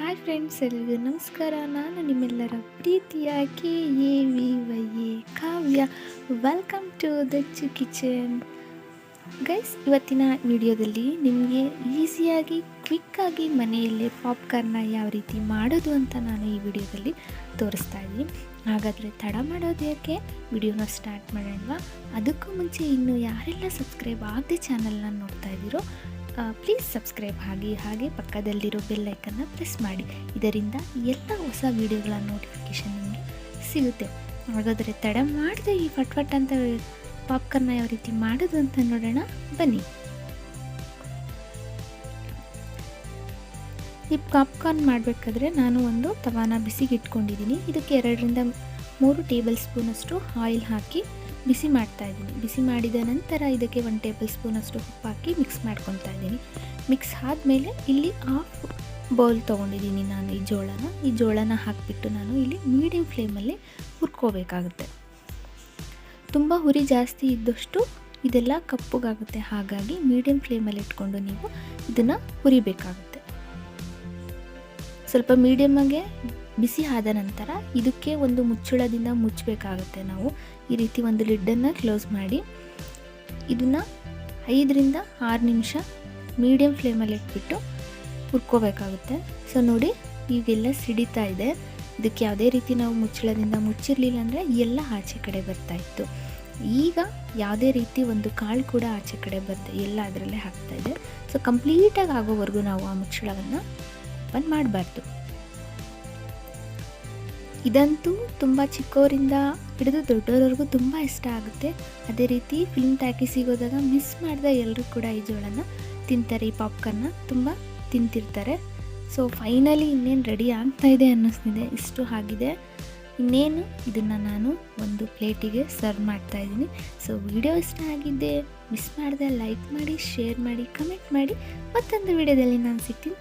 Hi friends ಎಲ್ರಿಗೂ ನಮಸ್ಕಾರ. ನಾನು ನಿಮ್ಮೆಲ್ಲರ ಪ್ರೀತಿಯ K A V Y A Kavya. Welcome to Dachu kitchen guys ಇವತ್ತಿನ ವಿಡಿಯೋದಲ್ಲಿ ನಿಮಗೆ ಈಸಿಯಾಗಿ ಕ್ವಿಕ್ಕಾಗಿ ಮನೆಯಲ್ಲೇ ಪಾಪ್ಕಾರ್ನ ಯಾವ ರೀತಿ ಮಾಡೋದು ಅಂತ ನಾನು ಈ ವಿಡಿಯೋದಲ್ಲಿ ತೋರಿಸ್ತಾ ಇದ್ದೀನಿ. ಹಾಗಾದರೆ ತಡ ಮಾಡೋದು ಯಾಕೆ? ವಿಡಿಯೋನ ಸ್ಟಾರ್ಟ್ ಮಾಡೋಣ. ಅದಕ್ಕೂ ಮುಂಚೆ ಇನ್ನು ಯಾರೆಲ್ಲ ಸಬ್ಸ್ಕ್ರೈಬ್ ಆಗದೆ ಚಾನಲ್ನ ನೋಡ್ತಾ ಇದ್ದೀರೋ ಪ್ಲೀಸ್ ಸಬ್ಸ್ಕ್ರೈಬ್ ಆಗಿ ಹಾಗೆ ಪಕ್ಕದಲ್ಲಿರೋ ಬೆಲ್ಲೈಕನ್ನು ಪ್ರೆಸ್ ಮಾಡಿ. ಇದರಿಂದ ಎಲ್ಲ ಹೊಸ ವೀಡಿಯೋಗಳ ನೋಟಿಫಿಕೇಷನ್ ನಿಮಗೆ ಸಿಗುತ್ತೆ. ಹಾಗಾದರೆ ತಡ ಮಾಡದೆ ಈ ಫಟ್ ಫಟ್ ಅಂತ ಪಾಪ್ಕಾರ್ನ ಯಾವ ರೀತಿ ಮಾಡೋದು ಅಂತ ನೋಡೋಣ. ಬನ್ನಿ. ಈ ಪಾಪ್ಕಾರ್ನ್ ಮಾಡಬೇಕಾದ್ರೆ ನಾನು ಒಂದು ತವಾನ ಬಿಸಿಗೆ ಇಟ್ಕೊಂಡಿದ್ದೀನಿ ಇದಕ್ಕೆ ಎರಡರಿಂದ ಮೂರು ಟೇಬಲ್ ಸ್ಪೂನಷ್ಟು ಆಯಿಲ್ ಹಾಕಿ ಬಿಸಿ ಮಾಡ್ತಾ ಇದ್ದೀನಿ. ಬಿಸಿ ಮಾಡಿದ ನಂತರ ಇದಕ್ಕೆ ಒಂದು ಟೇಬಲ್ ಸ್ಪೂನಷ್ಟು ಉಪ್ಪು ಹಾಕಿ ಮಿಕ್ಸ್ ಮಾಡ್ಕೊತಾ ಇದ್ದೀನಿ. ಮಿಕ್ಸ್ ಆದಮೇಲೆ ಇಲ್ಲಿ ಹಾಫ್ ಬೌಲ್ ತೊಗೊಂಡಿದ್ದೀನಿ ನಾನು ಈ ಜೋಳನ. ಈ ಜೋಳನ ಹಾಕಿಬಿಟ್ಟು ನಾನು ಇಲ್ಲಿ ಮೀಡಿಯಮ್ ಫ್ಲೇಮಲ್ಲಿ ಹುರ್ಕೋಬೇಕಾಗುತ್ತೆ. ತುಂಬ ಹುರಿ ಜಾಸ್ತಿ ಇದ್ದಷ್ಟು ಇದೆಲ್ಲ ಕಪ್ಪಗಾಗುತ್ತೆ. ಹಾಗಾಗಿ ಮೀಡಿಯಮ್ ಫ್ಲೇಮಲ್ಲಿ ಇಟ್ಕೊಂಡು ನೀವು ಇದನ್ನು ಹುರಿಬೇಕಾಗುತ್ತೆ. ಸ್ವಲ್ಪ ಮೀಡಿಯಮ್ಮಾಗೆ ಬಿಸಿ ಆದ ನಂತರ ಇದಕ್ಕೆ ಒಂದು ಮುಚ್ಚಳದಿಂದ ಮುಚ್ಚಬೇಕಾಗುತ್ತೆ ನಾವು. ಈ ರೀತಿ ಒಂದು ಲಿಡ್ಡನ್ನು ಕ್ಲೋಸ್ ಮಾಡಿ. ಇದನ್ನು ಐದರಿಂದ ಆರು ನಿಮಿಷ ಮೀಡಿಯಮ್ ಫ್ಲೇಮಲ್ಲಿ ಇಟ್ಬಿಟ್ಟು ಹುರ್ಕೋಬೇಕಾಗುತ್ತೆ. ಸೊ ನೋಡಿ ಈಗೆಲ್ಲ ಸಿಡಿತಾ ಇದೆ. ಇದಕ್ಕೆ ಯಾವುದೇ ರೀತಿ ನಾವು ಮುಚ್ಚಳದಿಂದ ಮುಚ್ಚಿರಲಿಲ್ಲ ಅಂದರೆ ಎಲ್ಲ ಆಚೆ ಕಡೆ ಬರ್ತಾಯಿತ್ತು ಈಗ ಯಾವುದೇ ರೀತಿ ಒಂದು ಕಾಳು ಕೂಡ ಆಚೆ ಕಡೆ ಬರ್ತಾ ಎಲ್ಲ ಅದರಲ್ಲೇ ಹಾಕ್ತಾಯಿದೆ ಸೊ ಕಂಪ್ಲೀಟಾಗಿ ಆಗೋವರೆಗೂ ನಾವು ಆ ಮುಚ್ಚಳವನ್ನು ಓಪನ್ ಮಾಡಬಾರ್ದು. ಇದಂತೂ ತುಂಬ ಚಿಕ್ಕವರಿಂದ ಹಿಡಿದು ದೊಡ್ಡವರವರೆಗೂ ತುಂಬ ಇಷ್ಟ ಆಗುತ್ತೆ. ಅದೇ ರೀತಿ ಫಿಲ್ಮ್ ಟ್ಯಾಕಿ ಸಿಗೋದಾಗ ಮಿಸ್ ಮಾಡಿದ ಎಲ್ಲರೂ ಕೂಡ ಈ ಜೋಳನ ತಿಂತಾರೆ, ಈ ಪಾಪ್ಕಾರ್ನ ತುಂಬ ತಿಂತಿರ್ತಾರೆ. ಸೊ ಫೈನಲಿ ಇನ್ನೇನು ರೆಡಿ ಆಗ್ತಾ ಇದೆ ಅನ್ನಿಸ್ತಿದೆ, ಇಷ್ಟು ಆಗಿದೆ. ಇನ್ನೇನು ಇದನ್ನು ನಾನು ಒಂದು ಪ್ಲೇಟಿಗೆ ಸರ್ವ್ ಮಾಡ್ತಾ ಇದ್ದೀನಿ. ಸೊ ವಿಡಿಯೋ ಇಷ್ಟ ಆಗಿದ್ದೆ ಮಿಸ್ ಮಾಡಿದೆ ಲೈಕ್ ಮಾಡಿ ಶೇರ್ ಮಾಡಿ ಕಮೆಂಟ್ ಮಾಡಿ. ಮತ್ತೊಂದು ವಿಡಿಯೋದಲ್ಲಿ ನಾನು ಸಿಗ್ತೀನಿ.